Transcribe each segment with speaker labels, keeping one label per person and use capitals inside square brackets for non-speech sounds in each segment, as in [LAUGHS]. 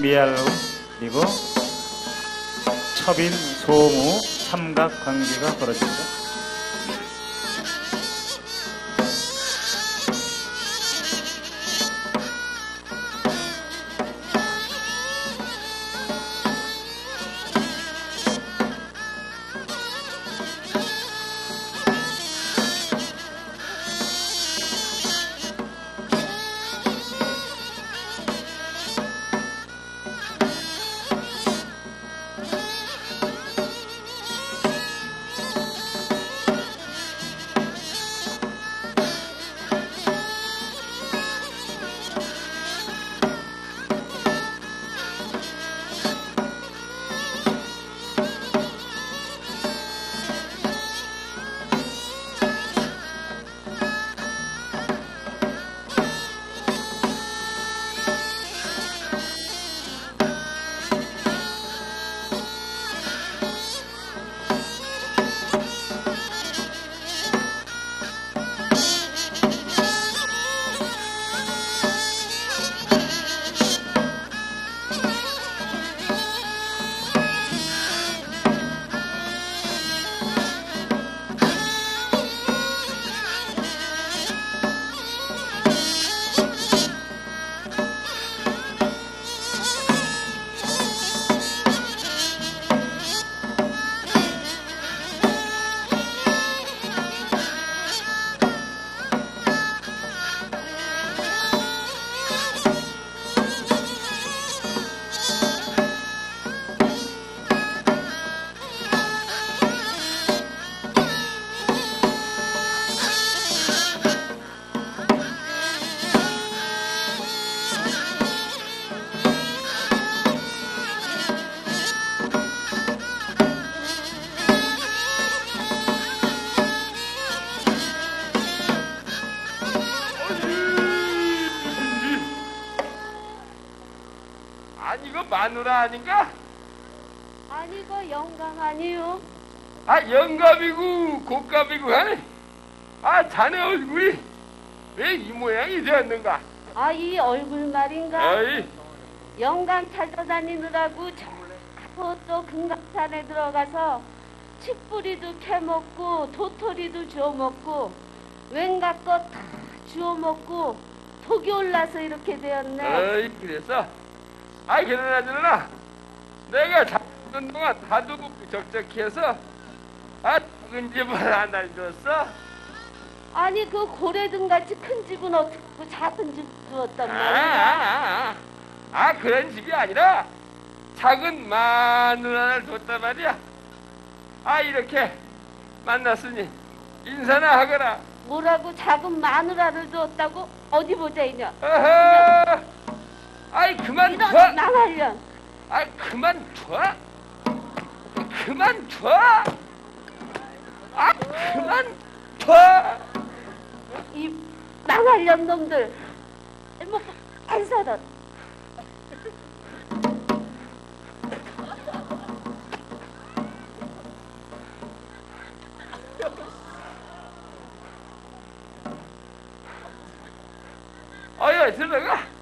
Speaker 1: 미알로 그리고 첩인 소무 삼각 관계가 벌어집니다.
Speaker 2: 아니 이거 마누라 아닌가?
Speaker 3: 아니 이거 영감 아니요?
Speaker 2: 아 영감이고 곶감이고 하네. 아 자네 얼굴이 왜 이 모양이 되었는가?
Speaker 3: 아 이 얼굴 말인가?
Speaker 2: 아이
Speaker 3: 영감 찾아다니느라고 저또 금강산에 들어가서 칡뿌리도 캐먹고 도토리도 주워먹고 왠가 거다 주워먹고 독이 올라서 이렇게 되었네.
Speaker 2: 아이 그래서 아이 그러나 저러나 내가 잡는 동안 하도 적적해서 아 작은 집을 하나 줬어.
Speaker 3: 아니 그 고래등 같이 큰 집은 어떻게 그 작은 집 주었단
Speaker 2: 아,
Speaker 3: 말이야?
Speaker 2: 아, 아, 아 그런 집이 아니라 작은 마누라를 줬단 말이야. 아 이렇게 만났으니 인사나 하거라.
Speaker 3: 뭐라고 작은 마누라를 줬다고? 어디 보자 이년.
Speaker 2: 어허, 아이 그만 둬.
Speaker 3: 나발년.
Speaker 2: 아이 그만 둬. 그만 둬. 아 그만 둬.
Speaker 3: 이 나발년 놈들. 뭐안 살아.
Speaker 2: 어여 들어가.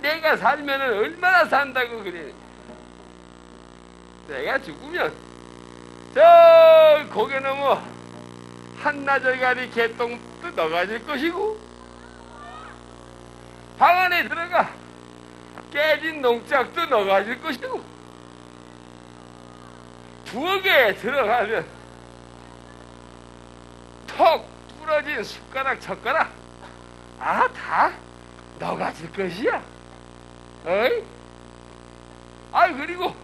Speaker 2: 내가 살면 얼마나 산다고 그래. 내가 죽으면. 저 고개 넘어 한나절가리 개똥도 너가질 것이고 방 안에 들어가 깨진 농짝도 너가질 것이고 부엌에 들어가면 턱 부러진 숟가락 젓가락. 아 다 너가 질 것이야 어이? 아 그리고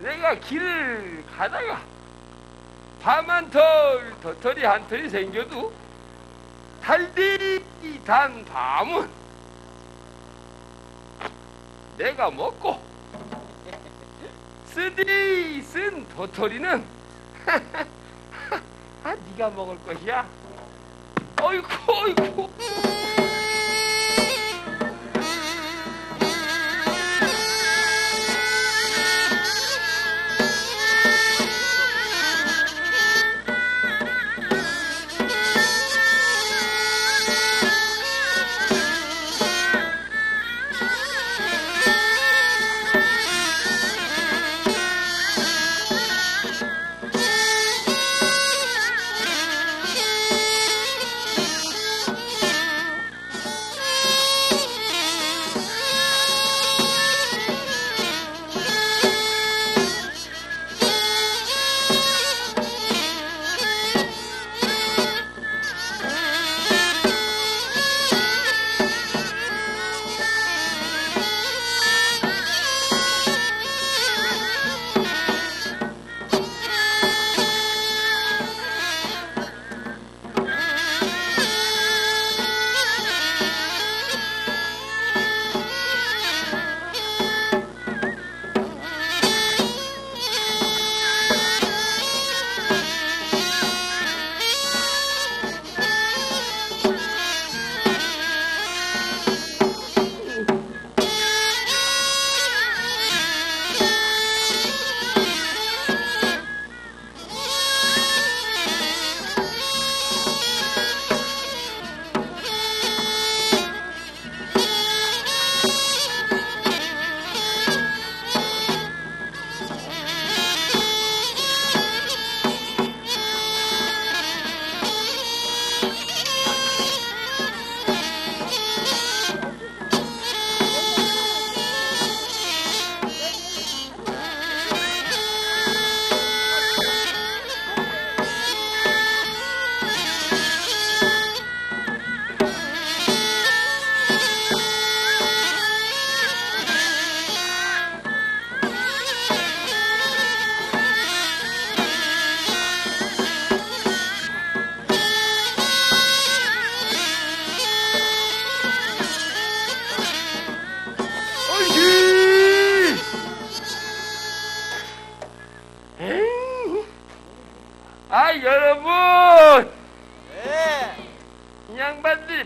Speaker 2: 내가 길을 가다가 밤한 털, 도털이 한 털이 생겨도 달디 단 밤은 내가 먹고 쓰디 쓴 도토리는 [LAUGHS] 아 네가 먹을 것이야. 어이구 어이구.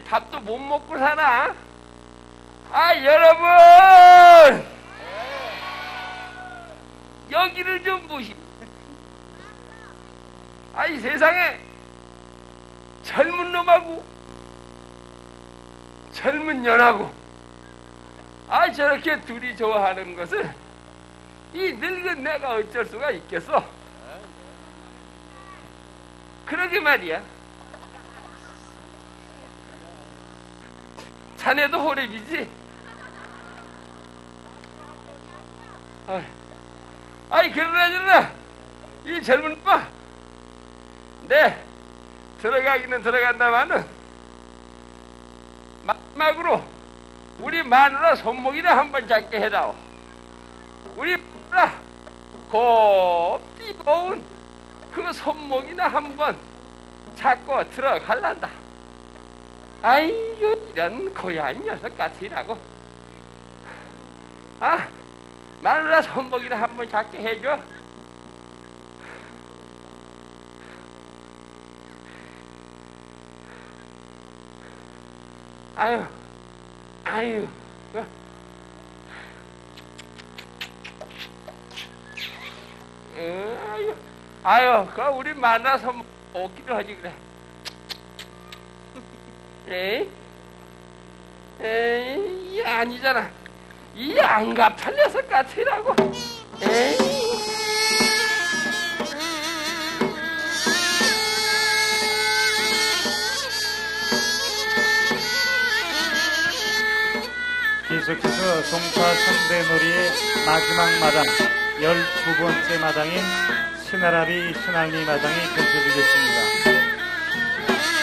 Speaker 2: 밥도 못 먹고 사나? 아 여러분 여기를 좀 보시. 아이 세상에 젊은 놈하고 젊은 년하고 아 저렇게 둘이 좋아하는 것을 이 늙은 내가 어쩔 수가 있겠어? 그러게 말이야. 자네도 호랩이지? 아이, 그러나 저러나 이 젊은 빠, 네 들어가기는 들어간다마는 마지막으로 우리 마누라 손목이나 한번 잡게 해다오. 우리 마누라 곱디 고운 그 손목이나 한번 잡고 들어갈란다. 아이고 이런 고얀 녀석 같으라고. 아 마누라 손목이나 한번 잡게 해줘. 아유, 아유. 어? 어, 아유, 아유, 그 우리 만나서 오기로 하지 그래. 에이, 에이, 아니잖아. 이 안갑한 녀석 같으라고. 에이.
Speaker 1: 계속해서 송파 성대놀이의 마지막 마당, 12번째 마당인 신하라비 신할미 마당이 펼쳐지겠습니다.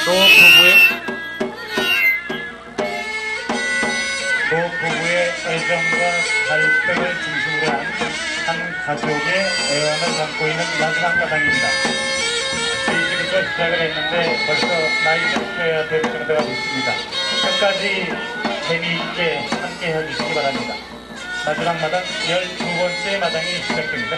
Speaker 1: 노 부부의 애정과 갈등을 중심으로 한 한 가족의 애환을 담고 있는 마지막 마당입니다. 일찍부터 시작을 했는데 벌써 나이를 펴야 될 정도가 됐습니다. 끝까지 재미있게 함께 해주시기 바랍니다. 마지막 마당 12번째 마당이 시작됩니다.